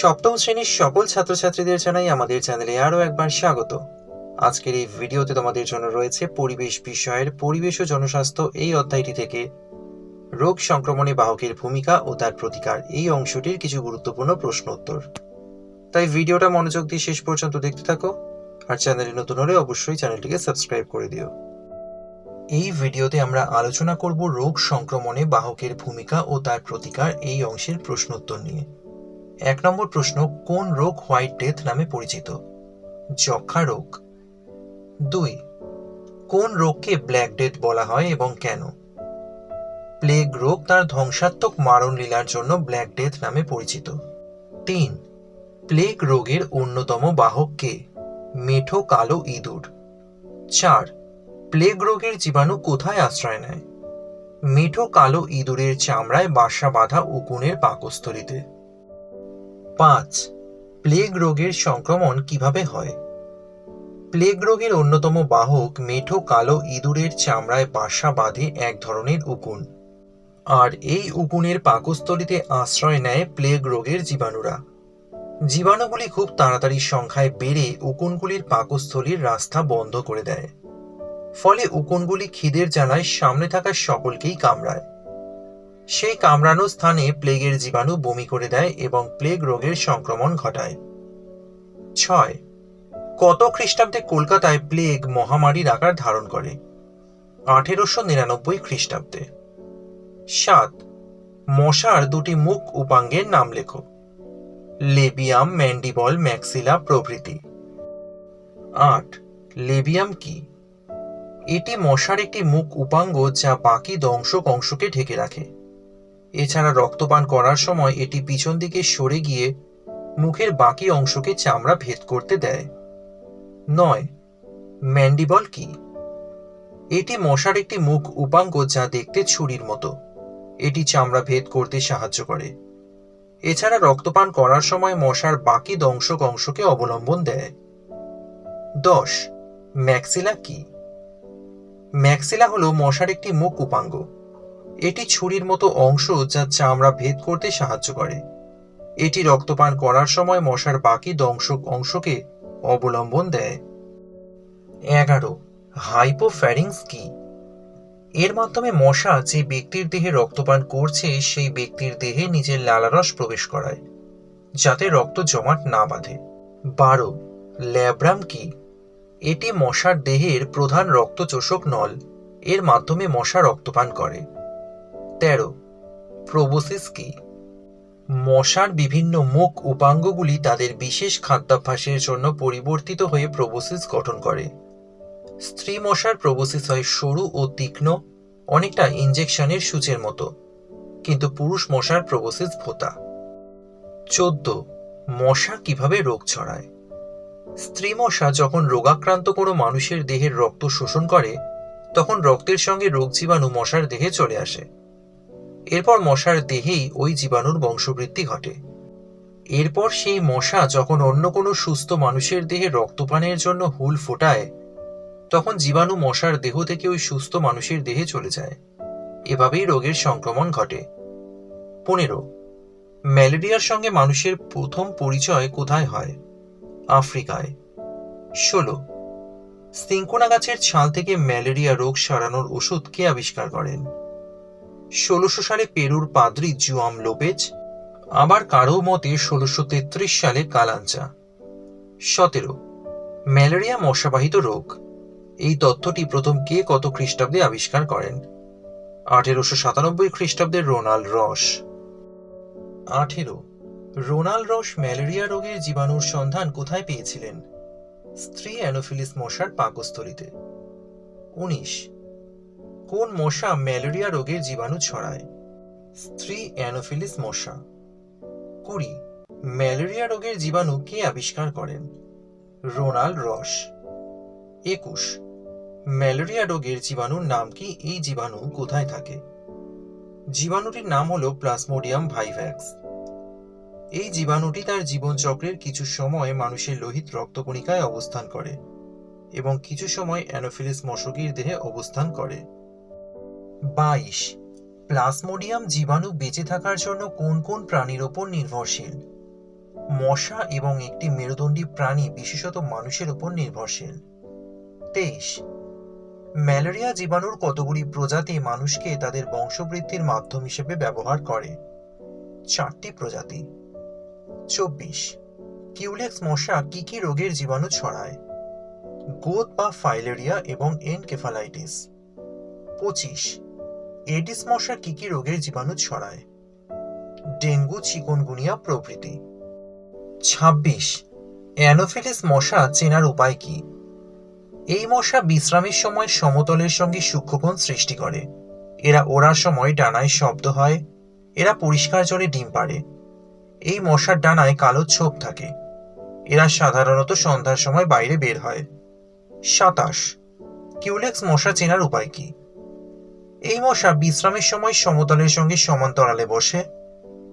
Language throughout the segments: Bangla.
সপ্তম শ্রেণির সকল ছাত্রছাত্রীদের জানাই আমাদের চ্যানেলে আরও একবার স্বাগত। আজকের এই ভিডিওতে তোমাদের জন্য রয়েছে পরিবেশ বিষয়ের পরিবেশ ও জনস্বাস্থ্য এই অধ্যায়টি থেকে। রোগ সংক্রমণে বাহকের ভূমিকা ও তার প্রতিকার এই অংশটির কিছু গুরুত্বপূর্ণ প্রশ্ন উত্তর। তাই ভিডিওটা মনোযোগ দিয়ে শেষ পর্যন্ত দেখতে থাকো আর চ্যানেলে নতুন হলে অবশ্যই চ্যানেলটিকে সাবস্ক্রাইব করে দিও। এই ভিডিওতে আমরা আলোচনা করব রোগ সংক্রমণে বাহকের ভূমিকা ও তার প্রতিকার এই অংশের প্রশ্নোত্তর নিয়ে। এক নম্বর প্রশ্ন, কোন রোগ হোয়াইট ডেথ নামে পরিচিত? যক্ষা রোগ। দুই, কোন রোগকে ব্ল্যাক ডেথ বলা হয় এবং কেন? প্লেগ রোগ তার ধ্বংসাত্মক মারণ লীলার জন্য ব্ল্যাক ডেথ নামে পরিচিত। তিন, প্লেগ রোগের অন্যতম বাহক কে? মেঠো কালো ইঁদুর। চার, প্লেগ রোগের জীবাণু কোথায় আশ্রয় নেয়? মেঠো কালো ইঁদুরের চামড়ায় বাসা বাঁধা উকুনের পাকস্থলিতে। পাঁচ, প্লেগ রোগের সংক্রমণ কীভাবে হয়? প্লেগ রোগের অন্যতম বাহক মেঠো কালো ইঁদুরের চামড়ায় বাসা বাঁধে এক ধরনের উকুন। আর এই উকুনের পাকস্থলিতে আশ্রয় নেয় প্লেগ রোগের জীবাণুরা। জীবাণুগুলি খুব তাড়াতাড়ি সংখ্যায় বেড়ে উকুনগুলির পাকস্থলীর রাস্তা বন্ধ করে দেয়। ফলে উকুনগুলি খিদের জ্বালায় সামনে থাকা সকলকেই কামড়ায়। সেই কামড়ানো স্থানে প্লেগের জীবাণু বমি করে দেয় এবং প্লেগ রোগের সংক্রমণ ঘটায়। ছয়, কত খ্রিস্টাব্দে কলকাতায় প্লেগ মহামারীর আকার ধারণ করে? আঠেরোশো নিরানব্বই খ্রিস্টাব্দে। সাত, মশার দুটি মুখ উপাঙ্গের নাম লেখো। লেবিয়াম, ম্যান্ডিবল, ম্যাক্সিলা প্রভৃতি। আট, লেবিয়াম কি? এটি মশার একটি মুখ উপাঙ্গ যা বাকি দংশক অংশকে ঢেকে রাখে। এছাড়া রক্তপান করার সময় এটি পিছন দিকে সরে গিয়ে মুখের বাকি অংশকে চামড়া ভেদ করতে দেয়। নয়, ম্যান্ডিবল কি? এটি মশার একটি মুখ উপাঙ্গ যা দেখতে ছুরির মতো। এটি চামড়া ভেদ করতে সাহায্য করে। এছাড়া রক্তপান করার সময় মশার বাকি দংশক অংশকে অবলম্বন দেয়। দশ, ম্যাক্সিলা কি? ম্যাক্সিলা হলো মশার একটি মুখ উপাঙ্গ। এটি ছুরির মতো অংশ যা চামড়া ভেদ করতে সাহায্য করে। এটি রক্তপান করার সময় মশার বাকি দংশক অংশকে অবলম্বন দেয়। এগারো হাইপোফ্যারিংস কি? এর মাধ্যমে মশা যে ব্যক্তির দেহে রক্তপান করছে, সেই ব্যক্তির দেহে নিজের লালারস প্রবেশ করায়, যাতে রক্ত জমাট না বাঁধে। বারো, ল্যাব্রাম কি? এটি মশার দেহের প্রধান রক্তচোষক নল। এর মাধ্যমে মশা রক্তপান করে। তেরো। প্রোবোসিস কি? মশার বিভিন্ন মুখ উপাঙ্গগুলি তাদের বিশেষ খাদ্যাভ্যাসের জন্য পরিবর্তিত হয়ে প্রোবোসিস গঠন করে। স্ত্রী মশার প্রবোসিস হয় সরু ও তীক্ষ্ণ, অনেকটা ইঞ্জেকশনের সূচের মতো, কিন্তু পুরুষ মশার প্রোবোসিস ভোতা। চোদ্দ। মশা কীভাবে রোগ ছড়ায়? স্ত্রী মশা যখন রোগাক্রান্ত কোনো মানুষের দেহের রক্ত শোষণ করে, তখন রক্তের সঙ্গে রোগ জীবাণু মশার দেহে চলে আসে। এরপর মশার দেহেই ওই জীবাণুর বংশবৃদ্ধি ঘটে। এরপর সেই মশা যখন অন্য কোনো সুস্থ মানুষের দেহে রক্তপানের জন্য হুল ফোটায়, তখন জীবাণু মশার দেহ থেকে ওই সুস্থ মানুষের দেহে চলে যায়। এভাবেই রোগের সংক্রমণ ঘটে। পনেরো, ম্যালেরিয়ার সঙ্গে মানুষের প্রথম পরিচয় কোথায় হয়? আফ্রিকায়। ষোলো, সিঙ্কোনা গাছের ছাল থেকে ম্যালেরিয়া রোগ সারানোর ওষুধ কে আবিষ্কার করেন? ষোলোশো সালে পেরুর পাদ্রি জুয়াম লোপেজ, আবার কারও মতে ষোলোশো তেত্রিশ সালে কালাঞ্চা সতেরো, ম্যালেরিয়া মশাবাহিত রোগ। এই তথ্যটি প্রথম কে কত খ্রিস্টাব্দে আবিষ্কার করেন? আঠেরোশো সাতানব্বই খ্রিস্টাব্দের রোনাল্ড রস। আঠেরো রোনাল্ড রস ম্যালেরিয়া রোগের জীবাণুর সন্ধান কোথায় পেয়েছিলেন? স্ত্রী অ্যানোফিলিস মশার পাকস্থলিতে। উনিশ কোন মশা ম্যালেরিয়া রোগের জীবাণু ছড়ায়? স্ত্রী অ্যানোফিলিস মশা। কুড়ি, ম্যালেরিয়া রোগের জীবাণু কে আবিষ্কার করেন? রোনাল্ড রস। একুশ, ম্যালেরিয়া রোগের জীবাণুর নাম কি এই জীবাণু কোথায় থাকে? জীবাণুটির নাম হল প্লাসমোডিয়াম ভাইভ্যাক্স। এই জীবাণুটি তার জীবনচক্রের কিছু সময় মানুষের লোহিত রক্তকণিকায় অবস্থান করে এবং কিছু সময় অ্যানোফিলিস মশকির দেহে অবস্থান করে। বাইশ। প্লাসমোডিয়াম জীবাণু বেঁচে থাকার জন্য কোন কোন প্রাণীর ওপর নির্ভরশীল? মশা এবং একটি মেরুদণ্ডী প্রাণী বিশেষত মানুষের উপর নির্ভরশীল। তেইশ। ম্যালেরিয়া জীবাণুর কতগুলি প্রজাতি মানুষকে তাদের বংশবৃদ্ধির মাধ্যম হিসেবে ব্যবহার করে? চারটি প্রজাতি। চব্বিশ। কিউলেক্স মশা কি কি রোগের জীবাণু ছড়ায়? গোদ বা ফাইলেরিয়া এবং এনকেফালাইটিস। পঁচিশ। এডিস মশা কি কি রোগের জীবাণু ছড়ায়? ডেঙ্গু, চিকনগুনিয়া প্রভৃতি। ছাব্বিশ, অ্যানোফিলিস মশা চেনার উপায় কি? এই মশা বিশ্রামের সময় সমতলের সঙ্গে সূক্ষ্মকোণ সৃষ্টি করে। এরা ওড়ার সময় ডানায় শব্দ হয়, এরা পরিষ্কার জলে ডিম পাড়ে। এই মশার ডানায় কালো ছোপ থাকে। এরা সাধারণত সন্ধ্যার সময় বাইরে বের হয়। সাতাশ, কিউলেক্স মশা চেনার উপায় কি? এই মশা বিশ্রামের সময় সমতলের সঙ্গে সমান্তরালে বসে।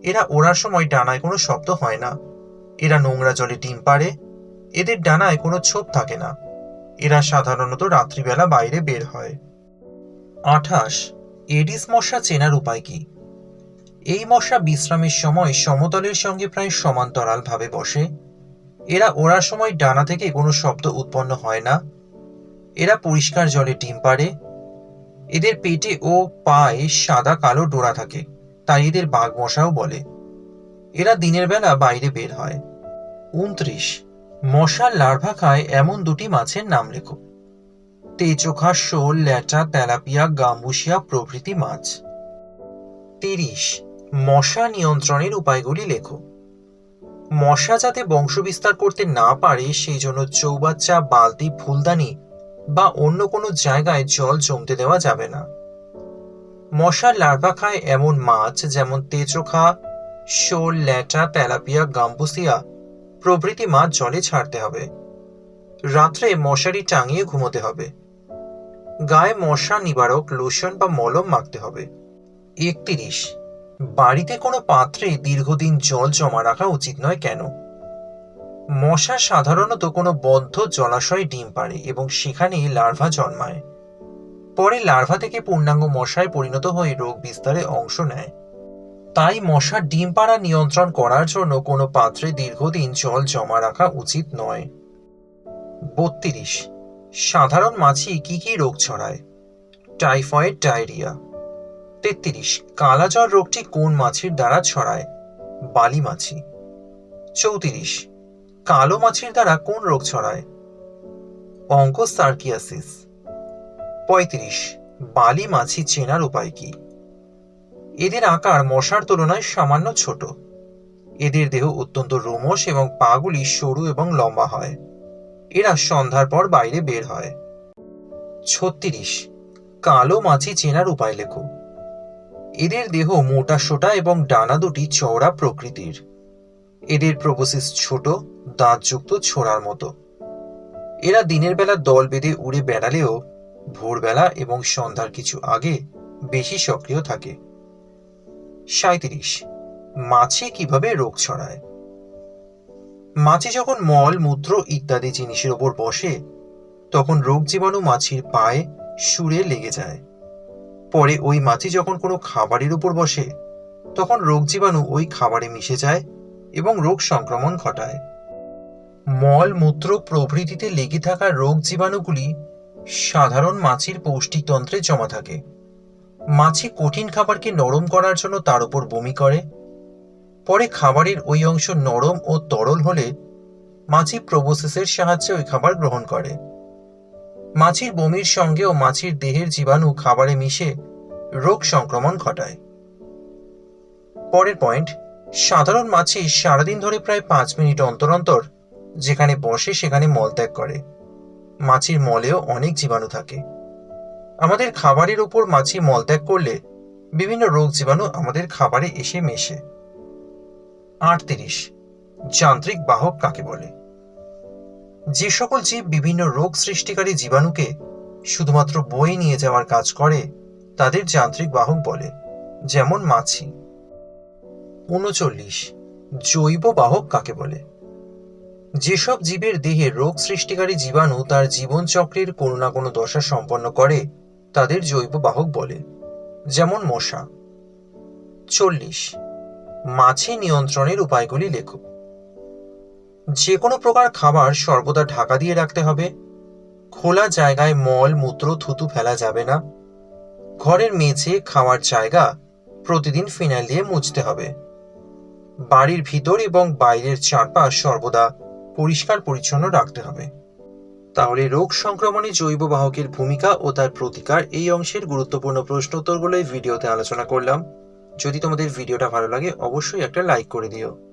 এরা ওড়ার সময় ডানায় কোনো শব্দ হয় না। এরা নোংরা জলে ডিম পাড়ে। এদের ডানায় কোনো ছোপ থাকে না। এরা সাধারণত রাত্রিবেলা বাইরে বের হয়। আঠাশ, এডিস মশা চেনার উপায় কি? এই মশা বিশ্রামের সময় সমতলের সঙ্গে প্রায় সমান্তরালভাবে বসে। এরা ওড়ার সময় ডানা থেকে কোনো শব্দ উৎপন্ন হয় না। এরা পরিষ্কার জলে ডিম পাড়ে। এদের পেটে ও পায়ে সাদা, কালো ডোরা থাকে, তাই এদের বাঘ মশাও বলে। এরা দিনের বেলা বাইরে বের হয়। উনত্রিশ মশার লার্ভা খায় এমন দুটি মাছের নাম লেখো। তেচোখা শোল ল্যাটা, তেলাপিয়া গাম্বুসিয়া প্রভৃতি মাছ। তিরিশ। মশা নিয়ন্ত্রণের উপায়গুলি লেখো। মশা যাতে বংশবিস্তার করতে না পারে, সেই জন্য চৌবাচ্চা, বালতি, ফুলদানি বা অন্য কোনো জায়গায় জল জমতে দেওয়া যাবে না। মশার লার্ভা খায় এমন মাছ যেমন তেচোখা শোল, ল্যাটা, তেলাপিয়া, গাম্বুসিয়া। প্রভৃতি মাছ জলে ছাড়তে হবে। রাত্রে মশারি টাঙিয়ে ঘুমোতে হবে। গায়ে মশা নিবারক লোশন বা মলম মাখতে হবে। একত্রিশ। বাড়িতে কোনো পাত্রে দীর্ঘদিন জল জমা রাখা উচিত নয় কেন? মশা সাধারণত কোনো বদ্ধ জলাশয়ে ডিম পাড়ে এবং সেখানেই লার্ভা জন্মায়। পরে লার্ভা থেকে পূর্ণাঙ্গ মশায় পরিণত হয়ে রোগ বিস্তারে অংশ নেয়। তাই মশার ডিম পাড়া নিয়ন্ত্রণ করার জন্য কোনো পাত্রে দীর্ঘদিন জল জমা রাখা উচিত নয়। বত্রিশ। সাধারণ মাছি কি কি রোগ ছড়ায়? Typhoid, diarrhoea. তেত্রিশ। কালাজ্বর রোগটি কোন মাছির দ্বারা ছড়ায়? বালি মাছি। চৌত্রিশ। কালো মাছির দ্বারা কোন রোগ ছড়ায়? অঙ্কোসার্কিয়াসিস। পঁয়ত্রিশ, বালি মাছি চেনার উপায় কি? এদের আকার মশার তুলনায় সামান্য ছোট। এদের দেহ অত্যন্ত রোমশ এবং পাগুলি সরু এবং লম্বা হয়। এরা সন্ধ্যার পর বাইরে বের হয়। ছত্রিশ, কালো মাছি চেনার উপায় লেখো। এদের দেহ মোটা সোটা এবং ডানা দুটি চওড়া প্রকৃতির। এদের প্রবোসিস ছোট, দাঁতযুক্ত ছোড়ার মতো। এরা দিনের বেলা দল বেঁধে উড়ে বেড়ালেও ভোরবেলা এবং সন্ধ্যার কিছু আগে বেশি সক্রিয় থাকে। সাঁত্রিশ মাছি কীভাবে রোগ ছড়ায়? মাছি যখন মল, মূত্র ইত্যাদি জিনিসের ওপর বসে, তখন রোগ জীবাণু মাছির পায়ে সুরে লেগে যায়। পরে ওই মাছি যখন কোনো খাবারের উপর বসে, তখন রোগ জীবাণু ওই খাবারে মিশে যায় এবং রোগ সংক্রমণ ঘটায়। মল মূত্র প্রভৃতিতে লেগে থাকা রোগ জীবাণুগুলি সাধারণ মাছির পৌষ্টিকতন্ত্রে জমা থাকে। মাছি কঠিন খাবারকে নরম করার জন্য তার উপর বমি করে। পরে খাবারের ওই অংশ নরম ও তরল হলে মাছি প্রবোসিসের সাহায্যে ওই খাবার গ্রহণ করে। মাছির বমির সঙ্গেও মাছির দেহের জীবাণু খাবারে মিশে রোগ সংক্রমণ ঘটায়। পরের পয়েন্ট সাধারণ মাছি সারাদিন ধরে প্রায় পাঁচ মিনিট অন্তর অন্তর যেখানে বসে সেখানে মলত্যাগ করে। মাছির মলেও অনেক জীবাণু থাকে। আমাদের খাবারের উপর মাছি মলত্যাগ করলে বিভিন্ন রোগ জীবাণু আমাদের খাবারে এসে মেশে। আটত্রিশ, যান্ত্রিক বাহক কাকে বলে? যে সকল জীব বিভিন্ন রোগ সৃষ্টিকারী জীবাণুকে শুধুমাত্র বয়ে নিয়ে যাওয়ার কাজ করে, তাদের যান্ত্রিক বাহক বলে, যেমন মাছি। উনচল্লিশ জৈব বাহক কাকে বলে? যেসব জীবের দেহে রোগ সৃষ্টিকারী জীবাণু তার জীবনচক্রের কোনো না কোনো দশা সম্পন্ন করে, তাদের জৈব বাহক বলে, যেমন মশা। চল্লিশ। মাছি নিয়ন্ত্রণের উপায়গুলি লেখো। যে কোনো প্রকার খাবার সর্বদা ঢাকা দিয়ে রাখতে হবে। খোলা জায়গায় মল, মূত্র, থুতু ফেলা যাবে না। ঘরের মেঝে খাওয়ার জায়গা প্রতিদিন ফিনাইল দিয়ে মুছতে হবে। বাড়ির ভিতর এবং বাইরের চারপাশ সর্বদা পরিষ্কার পরিচ্ছন্ন রাখতে হবে। তাহলে রোগ সংক্রমণে জৈব বাহকের ভূমিকা ও তার প্রতিকার এই অংশের গুরুত্বপূর্ণ প্রশ্ন উত্তরগুলো এই ভিডিওতে আলোচনা করলাম। যদি তোমাদের ভিডিওটা ভালো লাগে, অবশ্যই একটা লাইক করে দিও।